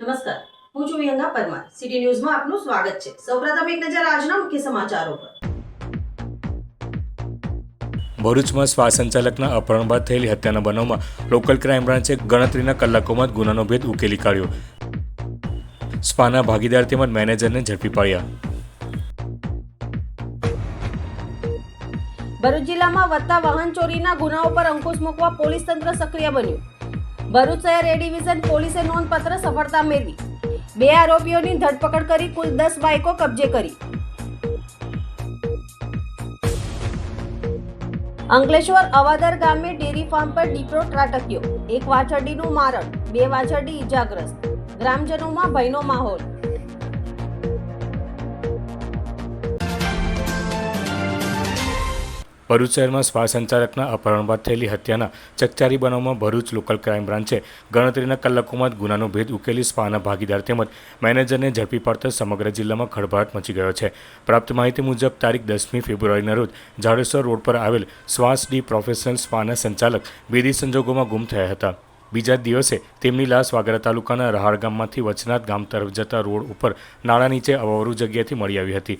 નમસ્કાર. હું છું વિહંગા પરમાર. સિટી ન્યૂઝમાં આપનું સ્વાગત છે. સૌપ્રથમ એક નજર આજના મુખ્ય સમાચારો પર. ભરૂચમાં શ્વાસ સંચાલકના અપહરણ બાદ થયેલી હત્યાના બનાવમાં લોકલ ક્રાઇમ બ્રાન્ચે ગણતરીના કલાકોમાં જ ગુનાનો ભેદ ઉકેલી કાઢ્યો. સ્પાના ભાગીદાર તેમજ મેનેજરને ઝડપી પાડ્યા. ભરૂચ જિલ્લામાં વધતા વાહન ચોરીના ગુનાઓ પર અંકુશ મૂકવા પોલીસ તંત્ર સક્રિય બન્યું. ભરૂચ શહેર એ ડિવિઝન પોલીસે નોંધપત્ર સફળતા મેળવી. બે આરોપીઓની ધરપકડ કરી કુલ દસ બાઇકો કબજે કરી. અંકલેશ્વર અવાદર ગામે ડેરી ફાર્મ પર દીપડો ત્રાટક્યો. એક વાછરડીનું મારણ, બે વાછરડી ઇજાગ્રસ્ત ગ્રામજનોમાં ભયનો માહોલ. ભરૂચ શહેરમાં શ્વાસ સંચાલકના અપહરણ બાદ થયેલી હત્યાના ચકચારી બનાવમાં ભરૂચ લોકલ ક્રાઇમ બ્રાન્ચે ગણતરીના કલાકોમાં જ ગુનાનો ભેદ ઉકેલી સ્પાના ભાગીદાર તેમજ મેનેજરને ઝડપી પાડતા સમગ્ર જિલ્લામાં ખળભળાટ મચી ગયો છે. પ્રાપ્ત માહિતી મુજબ, તારીખ દસમી ફેબ્રુઆરીના રોજ જાડેશ્વર રોડ પર આવેલ શ્વાસ ડી પ્રોફેશનલ સ્પાના સંચાલક બેદી સંજોગોમાં ગુમ થયા હતા. બીજા દિવસે તેમની લાશ વાગરા તાલુકાના રહાડ ગામમાંથી વચનાથ ગામ તરફ જતા રોડ ઉપર નાળા નીચે અવાવરૂ જગ્યાએથી મળી આવી હતી.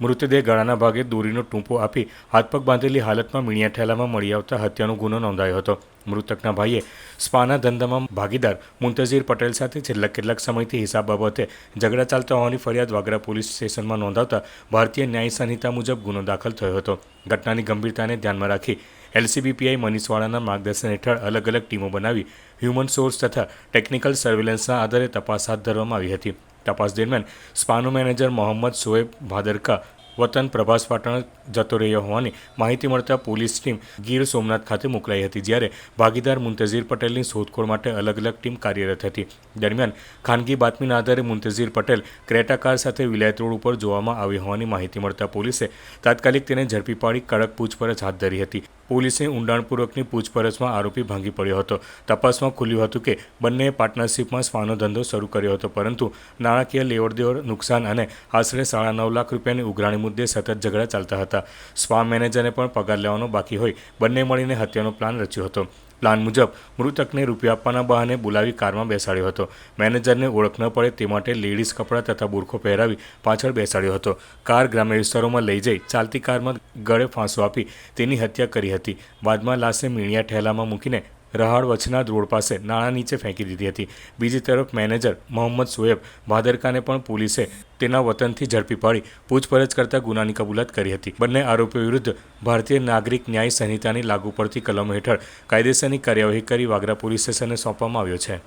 મૃતદેહ ગળાના ભાગે દોરીનો ટૂંપો આપી હાથપગ બાંધેલી હાલતમાં મીણિયા ઠેલામાં મળી આવતા હત્યાનો ગુનો નોંધાયો હતો. મૃતકના ભાઈએ સ્પાના ધંધામાં ભાગીદાર મુંતઝીર પટેલ સાથે છેલ્લા કેટલાક સમયથી હિસાબ બાબતે ઝઘડા ચાલતા હોવાની ફરિયાદ વાગરા પોલીસ સ્ટેશનમાં નોંધાવતા ભારતીય ન્યાય સંહિતા મુજબ ગુનો દાખલ થયો હતો. ઘટનાની ગંભીરતાને ધ્યાનમાં રાખી એલસીબીપીઆઈ મનીષવાળાના માર્ગદર્શન હેઠળ અલગ અલગ ટીમો બનાવી હ્યુમન સોર્સ તથા ટેકનિકલ સર્વેલન્સના આધારે તપાસ હાથ ધરવામાં આવી હતી. તપાસ દરમિયાન સ્પાનો મેનેજર મોહમ્મદ શોએબ ભાદરકા વતન પ્રભાસ પાટણ જતો રહ્યો હોવાની માહિતી મળતા પોલીસ ટીમ ગીર સોમનાથ ખાતે મોકલાઈ હતી, જ્યારે ભાગીદાર મુંતઝીર પટેલની શોધખોળ માટે અલગ અલગ ટીમ કાર્યરત હતી. દરમિયાન ખાનગી બાતમીના આધારે મુંતઝીર પટેલ ક્રેટા કાર સાથે વિલાયત રોડ ઉપર જોવામાં આવી હોવાની માહિતી મળતા પોલીસે તાત્કાલિક તેને ઝડપી પાડી કડક પૂછપરછ હાથ ધરી હતી. પોલીસે ઊંડાણપૂર્વકની પૂછપરછમાં આરોપી ભાંગી પડ્યો હતો. તપાસમાં ખુલ્યું હતું કે બંનેએ પાર્ટનરશિપમાં શ્વાનો ધંધો શરૂ કર્યો હતો, પરંતુ નાણાકીય લેવડદેવડ નુકસાન અને આશરે સાડા નવ લાખ રૂપિયાની ઉઘરાણી મુદ્દે સતત ઝઘડા ચાલતા હતા. સ્પા મેનેજરને પણ પગાર લેવાનો બાકી હોય. બંને મળીને હત્યાનો પ્લાન રચ્યો હતો. પ્લાન મુજબ મૃતકને રૂપિયા આપવાના બહાને બોલાવી કારમાં બેસાડ્યો હતો. મેનેજરને ઓળખ ન પડે તે માટે લેડીઝ કપડાં તથા બુરખો પહેરાવી પાછળ બેસાડ્યો હતો. કાર ગ્રામ્ય વિસ્તારોમાં લઈ જઈ ચાલતી કારમાં ગળે ફાંસો આપી તેની હત્યા કરી હતી. બાદમાં લાશને મીણિયા ઠેલામાં મૂકીને રહાડ વચનાદ રોડ પાસે નાણાં નીચે ફેંકી દીધી હતી. બીજી તરફ મેનેજર મોહમ્મદ સોએબ ભાદરકાને પણ પોલીસે તેના વતનથી ઝડપી પાડી પૂછપરછ કરતા ગુનાની કબૂલાત કરી હતી. બંને આરોપીઓ વિરુદ્ધ ભારતીય નાગરિક ન્યાય સંહિતાની લાગુ પડતી કલમો હેઠળ કાયદેસરની કાર્યવાહી કરી વાગરા પોલીસ સ્ટેશનને સોંપવામાં આવ્યો છે.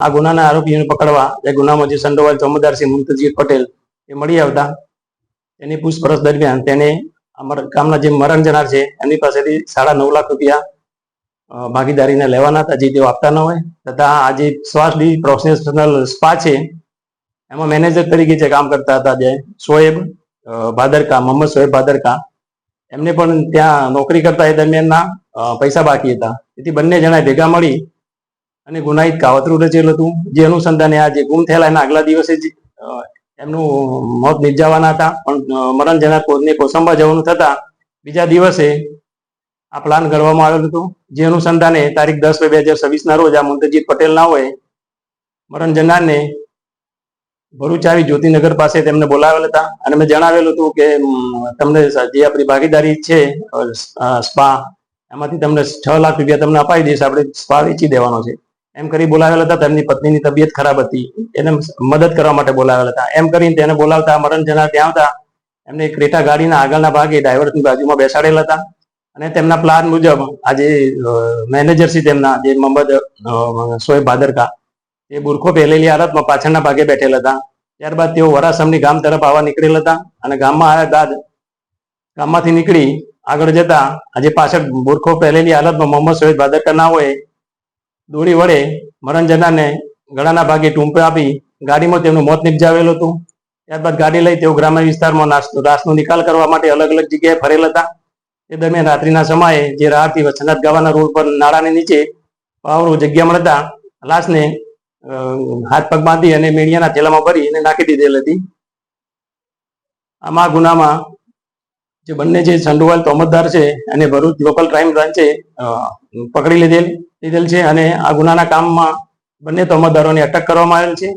આ ગુનાના આરોપીઓને પકડવા એ ગુનામાં જે સંડોવાયેલ ચોમદારસિંહ સિંહ મુંતજીર પટેલ એ મળી આવતા એની પૂછપરછ દરમિયાન તેને અમારા ગામના જે મરણ જનાર છે એમની પાસેથી સાડા નવ લાખ રૂપિયા ભાગીદારીને લેવાના હતા, જે તેઓ આપતા ન હોય. તથા આ જે શ્વાસ ડી, પ્રોફેશનલ સ્પા છે, એમાં મેનેજર તરીકે જે કામ કરતા હતા, જે શોએબ ભાદરકા, મોહમ્મદ શોએબ ભાદરકા, એમને પણ ત્યાં નોકરી કરતા એ દરમિયાનના પૈસા બાકી હતા. તેથી બંને જણાએ ભેગા મળી અને ગુનાહિત કાવતરું રચેલું હતું. જે અનુસંધાને આ જે ગુમ થયેલા એના આગલા દિવસે જ એમનું મોત નિપજાવવાના હતા. પણ મરણ જનાર કોઈને કોસંબા જવાનું થતા બીજા દિવસે આ પ્લાન કરવામાં આવેલું હતું. જે અનુસંધાને તારીખ દસ બે હજાર છવ્વીસના રોજ આ મુંતજીત પટેલ ના હોય, મરણ જનારને ભરૂચ આવી જ્યોતિનગર પાસે તેમને બોલાવેલ હતા. અને મેં જણાવેલું હતું કે તમને જે આપણી ભાગીદારી છે સ્પા, એમાંથી તમને છ લાખ રૂપિયા તમને અપાઈ દઈશ, આપણે સ્પા વેચી દેવાનો છે. એમ કરી બોલાવેલા હતા, તેમની પત્નીની તબિયત ખરાબ હતી. એને મદદ કરવા માટે બોલાવેલા હતા. એમ કરીને તેને બોલાવતા, મરણ જનાર ત્યાં આવતા, એમને ક્રેટા ગાડીના આગળના ભાગે ડ્રાઈવરની બાજુમાં બેસાડેલા હતા. અને તેમના પ્લાન મુજબ આજે મેનેજર છે તેમના જે મોહમ્મદ શોએબ ભાદરકા, એ બુરખો પહેરેલી હાલતમાં પાછળના ભાગે બેઠેલા હતા. ત્યારબાદ તેઓ વરાસમની ગામ તરફ આવવા નીકળેલા હતા અને ગામમાં આવ્યા બાદ ગામમાંથી નીકળી આગળ જતા આજે પાછળ બુરખો પહેરેલી હાલતમાં મોહમ્મદ શોએબ ભાદરકા ના હોય, દોડી વડે મરણ જનારને ગળાના ભાગે ટૂંપે આપી ગાડીમાં તેમનું મોત નિપજાવેલું હતું. ત્યારબાદ ગાડી લઈ તેઓ ગ્રામ્ય વિસ્તારમાં નાસ્તો રાસનો નિકાલ કરવા માટે અલગ અલગ જગ્યાએ ફરેલા હતા. તે દરમિયાન રાત્રિના સમયે જે રાહથી વચનાથ ગાવાના રોડ પર નાળાની નીચે પાવરો જગ્યા મળતા લાશને હાથ પગ બાંધી અને મેળિયાના થેલામાં ભરી અને નાખી દીધેલ હતી. આમાં ગુનામાં જે બંને જે સંડોવાલ તોમતદાર છે અને ભરૂચ લોકલ ક્રાઇમ બ્રાન્ચે પકડી લીધેલ લીધેલ છે અને આ ગુનાના કામમાં બંને તોમતદારોની અટક કરવામાં આવેલ છે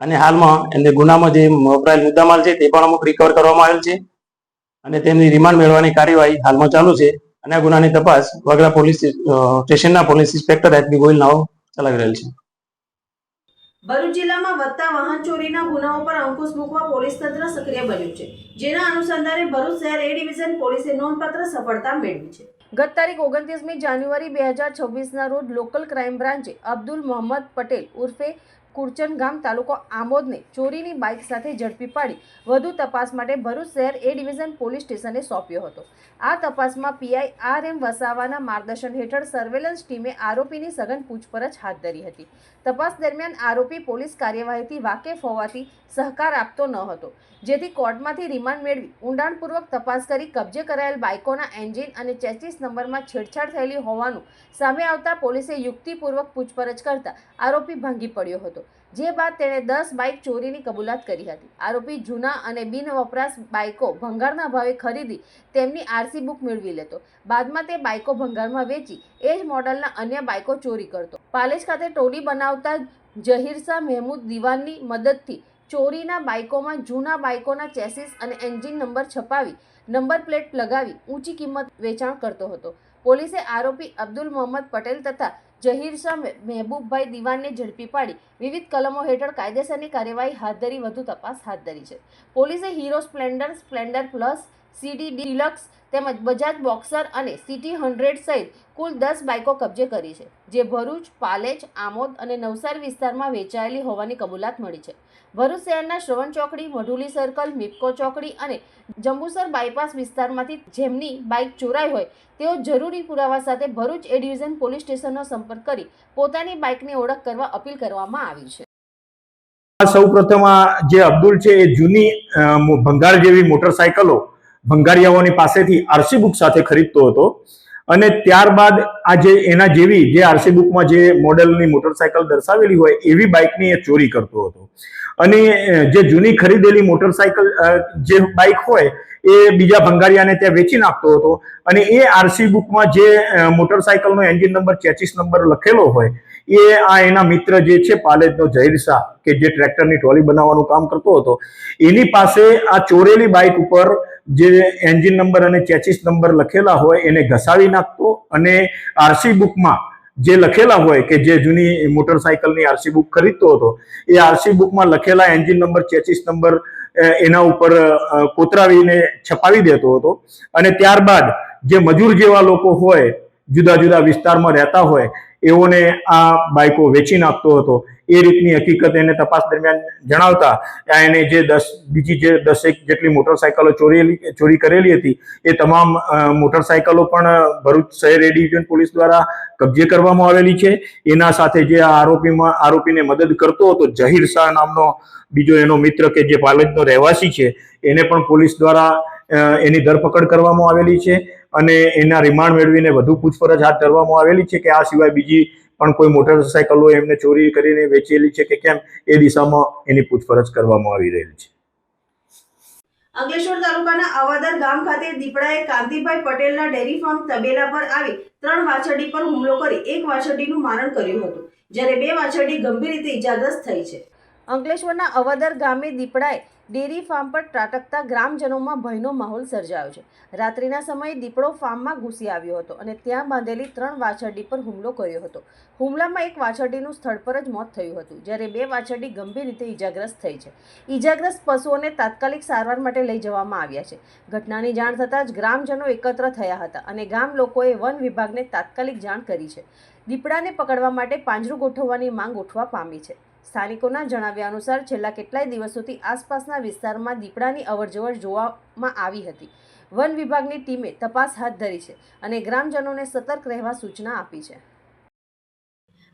અને હાલમાં એમને ગુનામાં જે વપરાયેલ મુદ્દામાલ છે તે પણ અમુક રિકવર કરવામાં આવેલ છે. અને તેમની રિમાન્ડ મેળવવાની કાર્યવાહી હાલમાં ચાલુ છે. અને આ ગુનાની તપાસ વાગડા પોલીસ સ્ટેશનના પોલીસ ઇન્સ્પેક્ટર એચબી ગોયલ નાઓ ચલાવી રહેલ છે. ભરૂચ જિલ્લામાં વધતા વાહન ચોરીના ગુનાઓ પર અંકુશ મૂકવા પોલીસ તંત્ર સક્રિય બન્યું છે. જેના અનુસંધાને ભરૂચ શહેર એ ડિવિઝન પોલીસે નોંધપાત્ર સફળતા મેળવી છે. ગત તારીખ ઓગણત્રીસમી જાન્યુઆરી બે હજાર છવ્વીસના રોજ લોકલ ક્રાઇમ બ્રાન્ચે અબ્દુલ મોહમ્મદ પટેલ ઉર્ફે કુરચન ગામ તાલુકો આમોદને ચોરીની બાઇક સાથે ઝડપી પાડી. વધુ તપાસ માટે ભરૂચ શહેર એ ડિવિઝન પોલીસ સ્ટેશને સોંપ્યો હતો. આ તપાસમાં પીઆઈ આર એમ વસાવાના માર્ગદર્શન હેઠળ સર્વેલન્સ ટીમે આરોપીની સઘન પૂછપરછ હાથ ધરી હતી. તપાસ દરમિયાન આરોપી પોલીસ કાર્યવાહીથી વાકેફ હોવાથી સહકાર આપતો ન હતો. જેથી કોર્ટમાંથી રિમાન્ડ મેળવી ઊંડાણપૂર્વક તપાસ કરી કબજે કરાયેલ બાઇકોના એન્જિન અને ચેસિસ નંબરમાં છેડછાડ થયેલી હોવાનું સામે આવતા પોલીસે યુક્તિપૂર્વક પૂછપરછ કરતા આરોપી ભાંગી પડ્યો હતો. જે બાદ તેણે દસ બાઇક ચોરીની કબૂલાત કરી હતી. આરોપી જૂના અને બિન વપરાશ બાઇકો ભંગારના ભાવે ખરીદી તેમની આરસી બુક મેળવી લેતો. બાદમાં તે બાઇકો ભંગારમાં વેચી એ જ મોડલના અન્ય બાઇકો ચોરી કરતો. પાલેજ ખાતે ટોળી બનાવતા જહીરશાહ મહેમૂદ દિવાનની મદદથી ચોરીના બાઇકોમાં જૂના બાઇકોના ચેસિસ અને એન્જિન નંબર છપાવી, નંબર પ્લેટ લગાવી ઊંચી કિંમત વેચાણ કરતો હતો. પોલીસે આરોપી અબ્દુલ મોહમ્મદ પટેલ તથા જહીર શાહ મહેબૂબભાઈ દિવાનને ઝડપી પાડી. વિવિધ કલમો હેઠળ કાયદેસરની કાર્યવાહી હાથ ધરી, વધુ તપાસ હાથ ધરી છે. પોલીસે Hero Splendor Splendor Plus CD Deluxe તેમજ બજાજ બોક્સર અને સિટી હંડ્રેડ સહિત કુલ દસ બાઇકો કબજે કરી છે, જે ભરૂચ, પાલેજ, આમોદ અને નવસારી વિસ્તારમાં વેચાયેલી હોવાની કબૂલાત મળી છે. ભરૂચ શહેરના શ્રવણ ચોકડી, મઢુલી સર્કલ, મિપકો ચોકડી અને જંબુસર બાયપાસ વિસ્તારમાંથી જેમની બાઇક ચોરાઈ હોય, તેઓ જરૂરી પુરાવા સાથે ભરૂચ એ ડિવિઝન પોલીસ સ્ટેશનનો સંપર્ક કરી પોતાની બાઇકની ઓળખ કરવા અપીલ કરવામાં આવી છે. સૌ પ્રથમ જે અબ્દુલ છે એ જૂની ભંગાર જેવી મોટરસાયકલો ભંગારિયાઓની પાસેથી આરસી બુક સાથે ખરીદતો હતો. અને ત્યારબાદ આ જે એના જેવી જે આરસી બુકમાં જે મોડેલની મોટરસાયકલ દર્શાવેલી હોય એવી બાઇકની એ ચોરી કરતો હતો. અને જે જૂની ખરીદેલી મોટરસાયકલ જે બાઇક હોય એ બીજા ભંગારિયાને ત્યાં વેચી નાખતો હતો. અને એ આરસી બુકમાં જે મોટરસાયકલનો એન્જિન નંબર ચેચીસ નંબર લખેલો હોય એ આ એના મિત્ર જે છે પાલેજનો જહીર શાહ, કે જે ટ્રેક્ટરની ટ્રોલી બનાવવાનું કામ કરતો હતો, એની પાસે આ ચોરેલી બાઇક ઉપર જે એન્જિન નંબર અને ચેચિસ નંબર લખેલા હોય એને ઘસાવી નાખતો અને આરસી બુકમાં જે લખેલા હોય કે જે જૂની મોટરસાયકલની આરસી બુક ખરીદતો હતો, એ આરસી બુકમાં લખેલા એન્જિન નંબર ચેચિસ નંબર એના ઉપર કોતરાવીને છપાવી દેતો હતો. અને ત્યારબાદ જે મજૂર જેવા લોકો હોય જુદા જુદા વિસ્તારમાં રહેતા હોય, એઓને આ બાઇકો વેચી નાખતો હતો. એ રીતની હકીકત એને તપાસ દરમિયાન જણાવતા એને જે દસ, બીજી જે દસેક જેટલી મોટરસાયકલો ચોરેલી, ચોરી કરેલી હતી, એ તમામ મોટરસાયકલો પણ ભરૂચ શહેર એ ડિવિઝન પોલીસ દ્વારા કબજે કરવામાં આવેલી છે. એના સાથે જે આ આરોપીમાં, આરોપીને મદદ કરતો હતો, જહીર શાહ નામનો બીજો એનો મિત્ર કે જે પાલજનો રહેવાસી છે, એને પણ પોલીસ દ્વારા એની ધરપકડ કરવામાં આવેલી છે. અને એના રિમાન્ડ મેળવીને વધુ પૂછપરછ હાથ ધરવામાં આવેલી છે કે આ સિવાય બીજી પણ કોઈ મોટરસાયકલો એમને ચોરી કરીને વેચેલી છે કે કેમ એ દિશામાં એની પૂછપરછ કરવામાં આવી રહેલી છે. અંકલેશ્વર તાલુકાના અવાદર ગામ ખાતે દીપડાએ કાંતિભાઈ પટેલના ડેરી ફાર્મ તબેલા પર આવી ત્રણ વાછરડી પર હુમલો કરી એક વાછરડીનું મારણ કર્યું હતું જ્યારે બે વાછરડી ગંભીર રીતે ઇજાગ્રસ્ત થઈ છે. અંકલેશ્વરના અવાદર ગામે દીપડાએ ડેરી ફાર્મ પર ત્રાટકતા ગ્રામજનોમાં ભયનો માહોલ સર્જાયો છે. રાત્રિના સમયે દીપડો ફાર્મમાં ઘૂસી આવ્યો હતો અને ત્યાં બાંધેલી ત્રણ વાછરડી પર હુમલો કર્યો હતો. હુમલામાં એક વાછરડીનું સ્થળ પર જ મોત થયું હતું, જ્યારે બે વાછરડી ગંભીર રીતે ઇજાગ્રસ્ત થઈ છે. ઇજાગ્રસ્ત પશુઓને તાત્કાલિક સારવાર માટે લઈ જવામાં આવ્યા છે. ઘટનાની જાણ થતાં જ ગ્રામજનો એકત્ર થયા હતા અને ગામ લોકોએ વન વિભાગને તાત્કાલિક જાણ કરી છે. દીપડાને પકડવા માટે પાંજરું ગોઠવવાની માંગ ઉઠવા પામી છે. સ્થાનિકોના જણાવ્યા અનુસાર છેલ્લા કેટલાય દિવસોથી આસપાસના વિસ્તારમાં દીપડાની અવરજવર જોવામાં આવી હતી. વન વિભાગની ટીમે તપાસ હાથ ધરી છે અને ગ્રામજનોને સતર્ક રહેવા સૂચના આપી છે.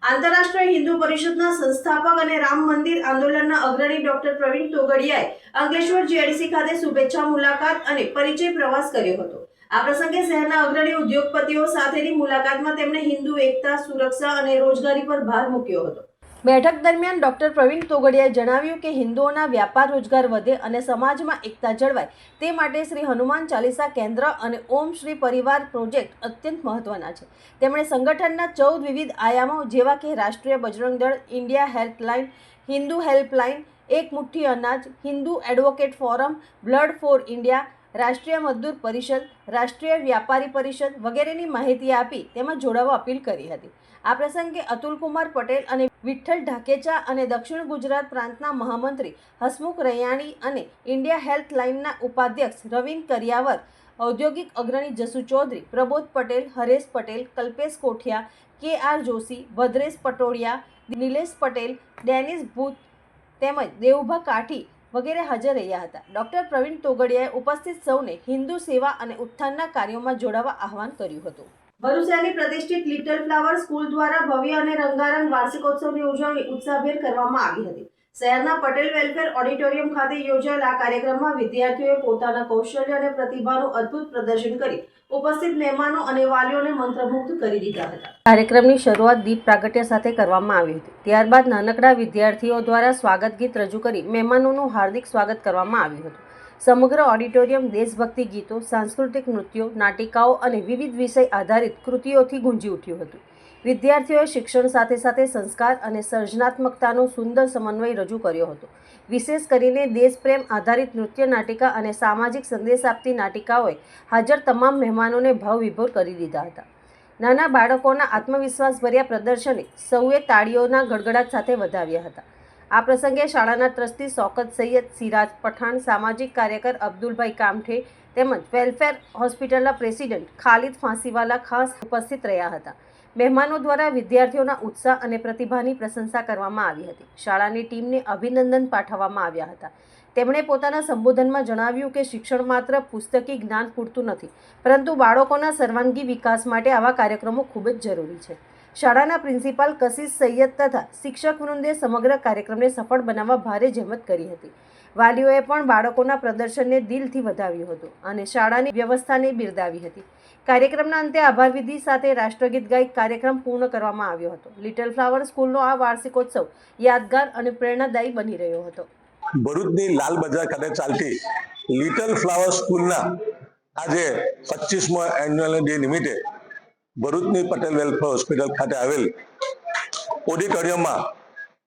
આંતરરાષ્ટ્રીય હિન્દુ પરિષદના સંસ્થાપક અને રામ મંદિર આંદોલનના અગ્રણી ડોક્ટર પ્રવીણ તોગડિયાએ અંકલેશ્વર જીઆઈડીસી ખાતે શુભેચ્છા મુલાકાત અને પરિચય પ્રવાસ કર્યો હતો. આ પ્રસંગે શહેરના અગ્રણી ઉદ્યોગપતિઓ સાથેની મુલાકાતમાં તેમણે હિન્દુ એકતા, સુરક્ષા અને રોજગારી પર ભાર મૂક્યો હતો. બેઠક દરમિયાન ડોક્ટર પ્રવીણ તોગડિયાએ જણાવ્યું કે હિન્દુઓના વ્યાપાર રોજગાર વધે અને સમાજમાં એકતા જળવાય તે માટે શ્રી હનુમાન ચાલીસા કેન્દ્ર અને ઓમ શ્રી પરિવાર પ્રોજેક્ટ અત્યંત મહત્વના છે. તેમણે સંગઠનના ચૌદ વિવિધ આયામો જેવા કે રાષ્ટ્રીય બજરંગ દળ, ઇન્ડિયા હેલ્પલાઇન, હિન્દુ હેલ્પલાઇન, એક મુઠ્ઠી અનાજ, Hindu advocate forum, blood for India Rashtriya Mazdoor Parishad, રાષ્ટ્રીય વ્યાપારી પરિષદ વગેરેની માહિતી આપી તેમાં જોડાવા અપીલ કરી હતી. આ પ્રસંગે અતુલકુમાર પટેલ અને વિઠ્ઠલ ઢાકેચા અને દક્ષિણ ગુજરાત પ્રાંતના મહામંત્રી હસમુખ રૈયાણી અને ઇન્ડિયા હેલ્થ લાઇનના ઉપાધ્યક્ષ રવિન કરિયાવર, ઔદ્યોગિક અગ્રણી જસુ Chaudhary, Prabodh Patel, Haresh Patel, Kalpesh Kothiya, K R Joshi, Bhadresh Patodiya Nilesh Patel, Dennis Bhut તેમજ દેવુભા કાઠી વગેરે હાજર રહ્યા હતા. ડોક્ટર પ્રવીણ તોગડિયાએ ઉપસ્થિત સૌને હિન્દુ સેવા અને ઉત્થાનના કાર્યોમાં જોડાવા આહવાન કર્યું હતું. ભરૂચાની પ્રતિષ્ઠિત લિટલ ફ્લાવર સ્કૂલ દ્વારા ભવ્ય અને રંગારંગ વાર્ષિકોત્સવની ઉજવણી ઉત્સાહભેર કરવામાં આવી હતી. શહેરના પટેલ વેલફેર ઓડિટોરિયમ ખાતે યોજાયેલા આ કાર્યક્રમમાં વિદ્યાર્થીઓએ પોતાના કૌશલ્ય અને પ્રતિભાનું અદ્ભુત પ્રદર્શન કરી ઉપસ્થિત મહેમાનો અને વાલીઓને મંત્રમુગ્ધ કરી દીધા હતા. કાર્યક્રમની શરૂઆત દીપ પ્રાગટ્ય સાથે કરવામાં આવી હતી. ત્યારબાદ નાનકડા વિદ્યાર્થીઓ દ્વારા સ્વાગત ગીત રજૂ કરી મહેમાનોનું હાર્દિક સ્વાગત કરવામાં આવ્યું હતું. સમગ્ર ઓડિટોરિયમ દેશભક્તિ ગીતો, સાંસ્કૃતિક નૃત્યો, નાટિકાઓ અને વિવિધ વિષય આધારિત કૃતિઓથી ગુંજી ઉઠ્યું હતું. વિદ્યાર્થીઓએ શિક્ષણ સાથે સાથે સંસ્કાર અને સર્જનાત્મકતાનો સુંદર સમન્વય રજૂ કર્યો હતો. વિશેષ કરીને દેશપ્રેમ આધારિત નૃત્ય નાટિકા અને સામાજિક સંદેશ આપતી નાટિકાઓએ હાજર તમામ મહેમાનોને ભાવવિભોર કરી દીધા હતા. નાના બાળકોના આત્મવિશ્વાસભર્યા પ્રદર્શને સૌએ તાળીઓના ગડગડાટ સાથે વધાવ્યા હતા. આ પ્રસંગે શાળાના ટ્રસ્ટી શોકત સૈયદ સિરાજ પઠાણ, સામાજિક કાર્યકર અબ્દુલભાઈ કામઠે તેમજ વેલફેર હોસ્પિટલના પ્રેસિડેન્ટ ખાલિદ ફાંસીવાલા ખાસ ઉપસ્થિત રહ્યા હતા. મહેમાનો દ્વારા વિદ્યાર્થીઓના ઉત્સાહ અને પ્રતિભાની પ્રશંસા કરવામાં આવી હતી. શાળાની ટીમને અભિનંદન પાઠવવામાં આવ્યા હતા. તેમણે પોતાના સંબોધનમાં જણાવ્યું કે શિક્ષણ માત્ર પુસ્તકી જ્ઞાન પૂરતું નથી, પરંતુ બાળકોના સર્વાંગી વિકાસ માટે આવા કાર્યક્રમો ખૂબ જ જરૂરી છે. શાળાના પ્રિન્સિપાલ કશિશ સૈયદ તથા શિક્ષક વૃંદે સમગ્ર કાર્યક્રમને સફળ બનાવવા ભારે જહેમત કરી હતી. વાલીઓએ પણ બાળકોના પ્રદર્શનને દિલથી વધાવ્યું હતું અને શાળાની વ્યવસ્થાને બિરદાવી હતી. કાર્યક્રમના અંતે આભાર વિધિ સાથે રાષ્ટ્રગીત ગાઈ કાર્યક્રમ પૂર્ણ કરવામાં આવ્યો હતો. લિટલ ફ્લાવર સ્કૂલનો આ વાર્ષિકોત્સવ યાદગાર અને પ્રેરણાદાયી બની રહ્યો હતો. ભરૂચની લાલ બજાર ખાતે ચાલતી લિટલ ફ્લાવર સ્કૂલના આજે પચીસમો એન્યુઅલ ડે નિમિત્તે ભરૂચની પટેલ વેલફેર હોસ્પિટલ ખાતે આવેલ ઓડિટોરિયમમાં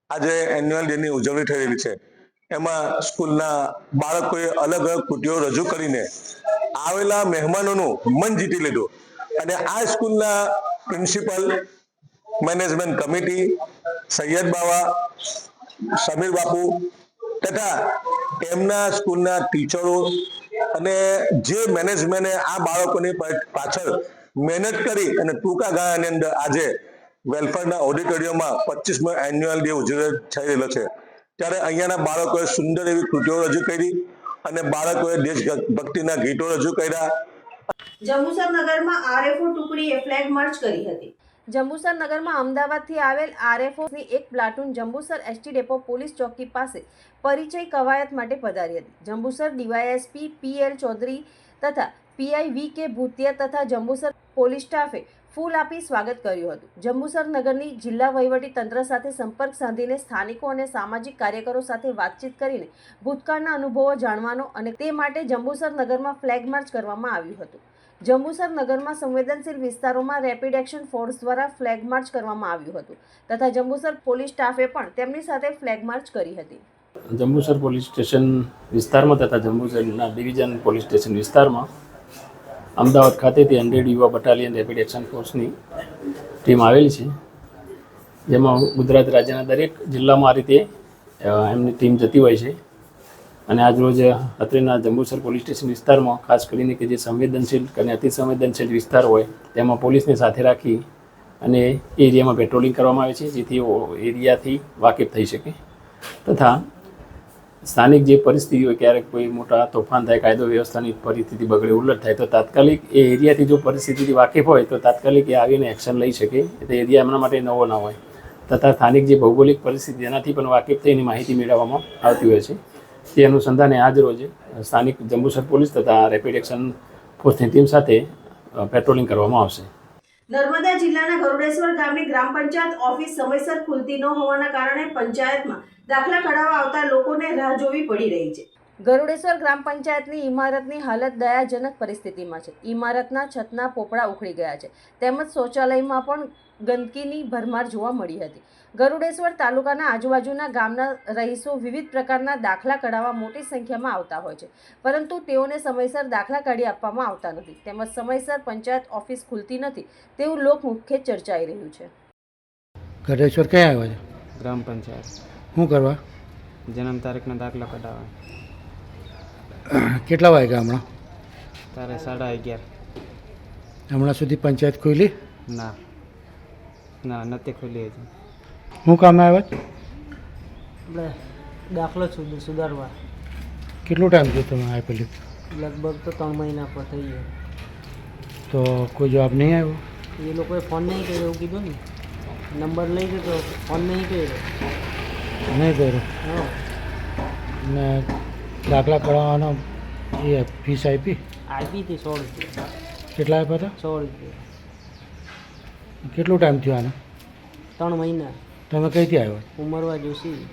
આજે એન્યુઅલ ડેની ઉજવણી થઈ રહી છે. એમાં સ્કૂલના બાળકોએ અલગ અલગ કૃતિઓ રજૂ કરીને આવેલા મહેમાનોનું મન જીતી લીધું. અને આ સ્કૂલના પ્રિન્સિપલ, મેનેજમેન્ટ કમિટી, સૈયદ બાવા, સમીર બાપુ તથા એમના સ્કૂલના ટીચરો અને જે મેનેજમેન્ટે આ બાળકોની પાછળ મહેનત કરી અને ટૂંકા ગાળાની અંદર આજે વેલફેરના ઓડિટોરિયમમાં પચીસમો એન્યુઅલ ડે ઉજવી થઈ રહેલો છે. ત્યારે અહીંયાના બાળકોએ સુંદર એવી કૃતિઓ રજૂ કરી અને બાળકોએ દેશભક્તિના ગીતો રજૂ કર્યા. જંબુસર નગરમાં આરએફઓ ટુકડીએ ફ્લેગ માર્ચ કરી હતી. જંબુસર નગરમાં અમદાવાદથી આવેલ આરએફઓની એક platoon Jambusar ST depot police ચોકી પાસે પરિચય કવાયત માટે પધારી હતી. જંબુસર ડીવાયએસપી પીએલ ચૌધરી તથા પીઆઈ વી કે ભૂતિયા તથા જંબુસર પોલીસ સ્ટાફે ફૂલ આપી સ્વાગત કર્યું હતું. જંબુસર નગરની જિલ્લા વહીવટી તંત્ર સાથે સંપર્ક સાધીને સ્થાનિકો અને સામાજિક કાર્યકરો સાથે વાતચીત કરીને ભૂતકાળના અનુભવો જાણવાનો અને તે માટે જંબુસર નગરમાં ફ્લેગ માર્ચ કરવામાં આવ્યું હતું. જંબુસર નગરમાં સંવેદનશીલ વિસ્તારોમાં રેપિડ એક્શન ફોર્સ દ્વારા ફ્લેગ માર્ચ કરવામાં આવ્યું હતું તથા જંબુસર પોલીસ સ્ટાફે પણ તેમની સાથે ફ્લેગ માર્ચ કરી હતી. જંબુસર પોલીસ સ્ટેશન વિસ્તારમાં તથા જંબુસરના ડિવિઝન પોલીસ સ્ટેશન વિસ્તારમાં અમદાવાદ ખાતેથી હંડ્રેડ યુવા બટાલિયન રેપિડ એક્શન ફોર્સની ટીમ આવેલી છે. જેમાં ગુજરાત રાજ્યના દરેક જિલ્લામાં આ રીતે એમની ટીમ જતી હોય છે. અને આજરોજ અત્રેના જંબુસર પોલીસ સ્ટેશન વિસ્તારમાં, ખાસ કરીને કે જે સંવેદનશીલ અને અતિ સંવેદનશીલ વિસ્તાર હોય, તેમાં પોલીસને સાથે રાખી અને એરિયામાં પેટ્રોલિંગ કરવામાં આવે છે, જેથી એરિયાથી વાકેફ થઈ શકે. તથા સ્થાનિક જે પરિસ્થિતિ હોય, ક્યારેક કોઈ મોટા તોફાન થાય, કાયદો વ્યવસ્થાની પરિસ્થિતિ બગડે, ઉલટ થાય, તો તાત્કાલિક એ એરિયાથી જો પરિસ્થિતિથી વાકેફ હોય, તો તાત્કાલિક એ આવીને એક્શન લઈ શકે. એટલે એરિયા એમના માટે નવો ના હોય. તથા સ્થાનિક જે ભૌગોલિક પરિસ્થિતિ એનાથી પણ વાકેફ થઈને માહિતી મેળવવામાં આવતી હોય છે. તે અનુસંધાને આજ રોજ સ્થાનિક જંબુસર પોલીસ તથા રેપિડ એક્શન ફોર્સની ટીમ સાથે પેટ્રોલિંગ કરવામાં આવશે. નર્મદા જિલ્લાના ગરુડેશ્વર ગામની ગ્રામ પંચાયત ઓફિસ સમયસર ખુલતી ન હોવાના કારણે પંચાયતમાં દાખલા કઢાવવા આવતા લોકોને રાહ જોવી પડી રહી છે. ગરુડેશ્વર ગ્રામ પંચાયતની ઇમારતની હાલત દયાજનક પરિસ્થિતિમાં છે. ઇમારતના છતના પોપડા ઉખડી ગયા છે. તેમજ શૌચાલયમાં પણ ગંદકીની ભરમાર જોવા મળી હતી. ગરુડેશ્વર તાલુકાના આજુબાજુના ગામના રહીશો વિવિધ પ્રકારના દાખલા કઢાવવા મોટી સંખ્યામાં આવતા હોય છે. પરંતુ તેઓને સમયસર દાખલા કાઢી આપવામાં આવતા નથી. તેમજ સમયસર પંચાયત ઓફિસ ખુલતી નથી. તેવું લોકમુખે ચર્ચાઈ રહ્યું છે. ગરુડેશ્વર ક્યાં આવ્યો છે? ગ્રામ પંચાયત. શું કરવા? જન્મ તારીખના દાખલા કઢાવવા કેટલા વાગ્યા હમણાં? તારે સાડા અગિયાર. હમણાં સુધી પંચાયત ખુલી? ના. ના નથી ખુલી હજી. શું કામ આવ્યા? આપણે દાખલો સુધ- સુધારવા. કેટલો ટાઈમ થયો તમે આપેલી લગભગ તો ત્રણ મહિના પર થઈ ગયો. તો કોઈ જવાબ નહીં આવ્યો? એ લોકોએ ફોન નહીં કર્યો એવું કીધું ને? નંબર લઈ ગયો ફોન નહીં કર્યો. નહીં કર્યો. ને દાખલા કઢાવવાનો એ ફીસ આપી. આપી હતી સો રૂપિયા. કેટલા આપ્યા હતા? સો રૂપિયા. કેટલો ટાઈમ થયો આને? ત્રણ મહિના. તમે કઈથી આવ્યા? ઉમરવા જોશી.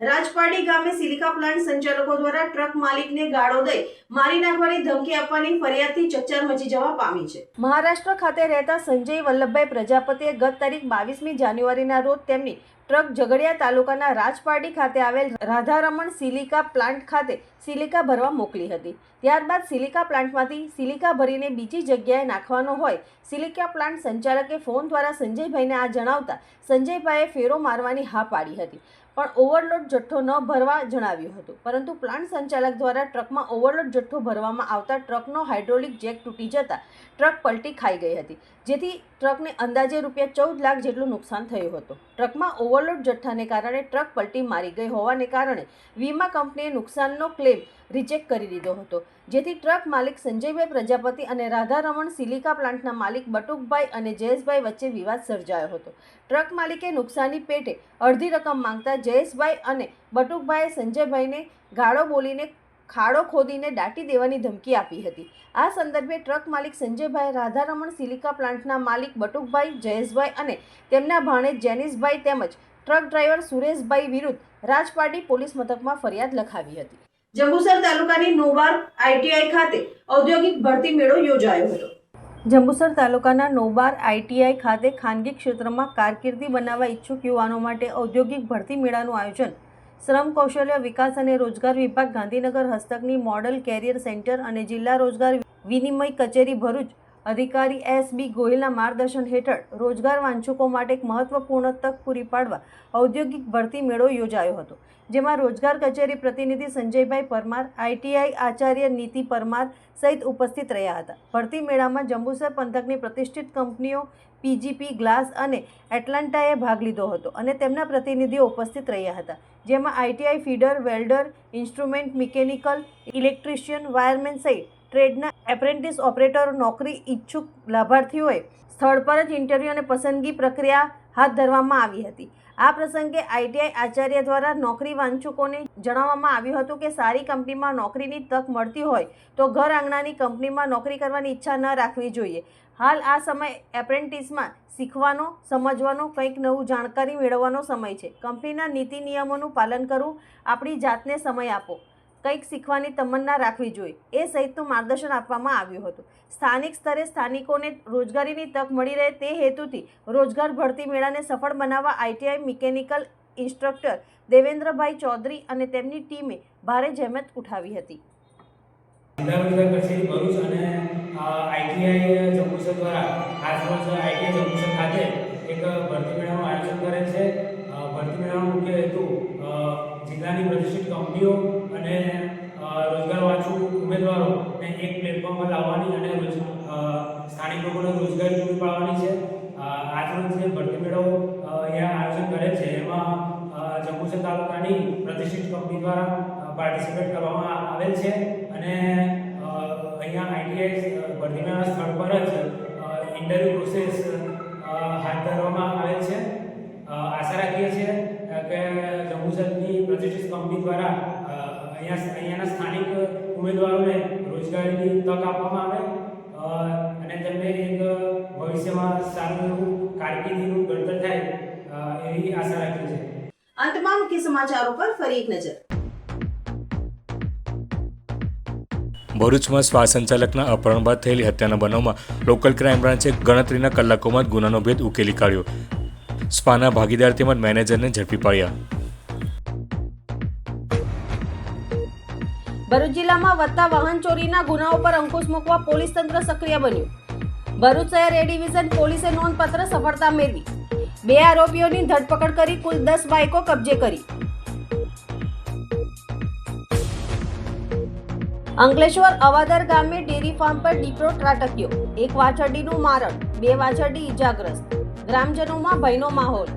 રાજપાડી ગામે સિલિકા પ્લાન્ટ સંચાલકો દ્વારા ટ્રક માલિકને ગાળો દઈ મારી નાખવાની ધમકી આપવાની ફરિયાદથી ચકચાર મચી જવા પામી છે. મહારાષ્ટ્ર ખાતે રહેતા સંજય વલ્લભભાઈ પ્રજાપતિએ ગત તારીખ બાવીસમી જાન્યુઆરીના રોજ તેમની ટ્રક ઝઘડિયા તાલુકાના રાજપારડી ખાતે આવેલ રાધારમણ સિલિકા પ્લાન્ટ ખાતે સિલિકા ભરવા મોકલી હતી. ત્યારબાદ સિલિકા પ્લાન્ટમાંથી સિલિકા ભરીને બીજી જગ્યાએ નાખવાનો હોય, સિલિકા પ્લાન્ટ સંચાલકે ફોન દ્વારા સંજયભાઈને આ જણાવતા સંજયભાઈએ ફેરો મારવાની હા પાડી હતી. પણ ઓવરલોડ જથ્થો ન ભરવા જણાવ્યું હતું. પરંતુ પ્લાન્ટ સંચાલક દ્વારા ટ્રકમાં ઓવરલોડ જથ્થો ભરવામાં આવતા ટ્રકનો હાઇડ્રોલિક જેક તૂટી જતા ટ્રક પલટી ખાઈ ગઈ હતી. જેથી ટ્રકને અંદાજે રૂપિયા ચૌદ લાખ જેટલું નુકસાન થયું હતું. ટ્રકમાં ઓવરલોડ જથ્થાને કારણે ટ્રક પલટી મારી ગઈ હોવાને કારણે વીમા કંપનીએ નુકસાનનો ક્લેમ રિજેક્ટ કરી દીધો હતો. જેથી ટ્રક માલિક સંજયભાઈ પ્રજાપતિ અને રાધારમણ સિલિકા પ્લાન્ટના માલિક બટુકભાઈ અને જયેશભાઈ વચ્ચે વિવાદ સર્જાયો હતો. ટ્રક માલિકે નુકસાની પેટે અડધી રકમ માંગતા જયેશભાઈ અને બટુકભાઈએ સંજયભાઈને ગાળો બોલીને ખાડો ખોદીને દાટી દેવાની ધમકી આપી હતી. આ સંદર્ભે ટ્રક માલિક સંજયભાઈ રાધારમણ સિલિકા પ્લાન્ટના માલિક બટુકભાઈ જયેશભાઈ અને તેમના ભાણેજ જેનિસભાઈ તેમજ ટ્રક ડ્રાઈવર સુરેશભાઈ વિરુદ્ધ રાજપારડી પોલીસ મથકમાં ફરિયાદ લખાવી હતી. જંબુસર તાલુકાની નોબાર આઈટીઆઈ ખાતે ઔદ્યોગિક ભરતી મેળો યોજાયો હતો. જંબુસર તાલુકાના નોબાર આઈટીઆઈ ખાતે ખાનગી ક્ષેત્રમાં કારકિર્દી બનાવવા ઈચ્છુક યુવાનો માટે ઔદ્યોગિક ભરતી મેળાનું આયોજન શ્રમ કૌશલ્ય વિકાસ અને રોજગાર વિભાગ ગાંધીનગર હસ્તકની મોડલ કેરિયર સેન્ટર અને જિલ્લા રોજગાર વિનિમય કચેરી ભરૂચ. અધિકારી એસ બી ગોહિલના માર્ગદર્શન હેઠળ રોજગાર વાંચુકો માટે એક મહત્વપૂર્ણ તક પૂરી પાડવા ઔદ્યોગિક ભરતી મેળો યોજાયો હતો, જેમાં રોજગાર કચેરી પ્રતિનિધિ સંજયભાઈ પરમાર આઈટીઆઈ આચાર્ય નીતિ પરમાર સહિત ઉપસ્થિત રહ્યા હતા. ભરતી મેળામાં જંબુસર પંથકની પ્રતિષ્ઠિત કંપનીઓ પીજીપી ગ્લાસ અને એટલાન્ટાએ ભાગ લીધો હતો અને તેમના પ્રતિનિધિઓ ઉપસ્થિત રહ્યા હતા. જેમાં ITI fitter, welder, instrument mechanical, electrician, wireman સહિત ટ્રેડના એપ્રેન્ટિસ ઓપરેટરો, નોકરી ઈચ્છુક લાભાર્થીઓએ સ્થળ પર જ ઇન્ટરવ્યૂ અને પસંદગી પ્રક્રિયા હાથ ધરવામાં આવી હતી. આ પ્રસંગે આઈટીઆઈ આચાર્ય દ્વારા નોકરી વાંચુકોને જણાવવામાં આવ્યું હતું કે સારી કંપનીમાં નોકરીની તક મળતી હોય તો ઘર આંગણાની કંપનીમાં નોકરી કરવાની ઈચ્છા ન રાખવી જોઈએ. હાલ આ સમય એપ્રેન્ટિસમાં શીખવાનો, સમજવાનો, કંઈક નવું જાણકારી મેળવવાનો સમય છે. કંપનીના નીતિ નિયમોનું પાલન કરવું આપણી જાતને સમય આપો. કંઈક શીખવાની તમન્ના રાખવી જોઈએ. એ સહિતનું માર્ગદર્શન આપવામાં આવ્યું હતું. સ્થાનિક સ્તરે સ્થાનિકોને રોજગારીની તક મળી રહે તે હેતુથી રોજગાર ભરતી મેળાને સફળ બનાવવા ITI mechanical instructor Devendrabhai Chaudhari અને તેમની ટીમે ભારે જહેમત ઉઠાવી હતી. ભરતી મેળાનો મુખ્ય હેતુ જિલ્લાની પ્રતિષ્ઠિત કંપનીઓ અને રોજગાર વાંચુ ઉમેદવારોને એક પ્લેટફોર્મ પર લાવવાની અને સ્થાનિક લોકોને રોજગારી પૂરી પાડવાની છે. આજરોજ જે ભરતી મેળો અહીંયા આયોજન કરેલ છે, એમાં જંબુસર તાલુકાની પ્રતિષ્ઠિત કંપની દ્વારા પાર્ટિસિપેટ કરવામાં આવેલ છે. અને અહીંયા આઈટીઆઈ ભરતીના સ્થળ પર જ ઇન્ટરવ્યૂ પ્રોસેસ સમાચારો પર ફરી એક નજર. ભરૂચમાં શ્વાસ સંચાલકના અપહરણ બાદ થયેલી હત્યાના બનાવમાં લોકલ ક્રાઇમ બ્રાન્ચે ગણતરીના કલાકોમાં જ ગુનાનો ભેદ ઉકેલી કાઢ્યો. સ્પાના ભાગીદાર તેમજ મેનેજરને ઝડપી પાડ્યા. ભરૂચ જિલ્લામાં વધતા વાહન ચોરીના ગુનાઓ પર અંકુશ મૂકવા પોલીસ તંત્ર સક્રિય બન્યું. ભરૂચ શહેર એ ડિવિઝન પોલીસે નોંધપાત્ર સફળતા મેળવી. બે આરોપીઓની ધરપકડ કરી કુલ દસ બાઇકો કબજે કરી. અંકલેશ્વર અવાદર ગામે ડેરી ફાર્મ પર દીપડો ત્રાટક્યો. એક વાછરડીનું મારણ, બે વાછરડી ઇજાગ્રસ્ત ગ્રામજનોમાં ભયનો માહોલ.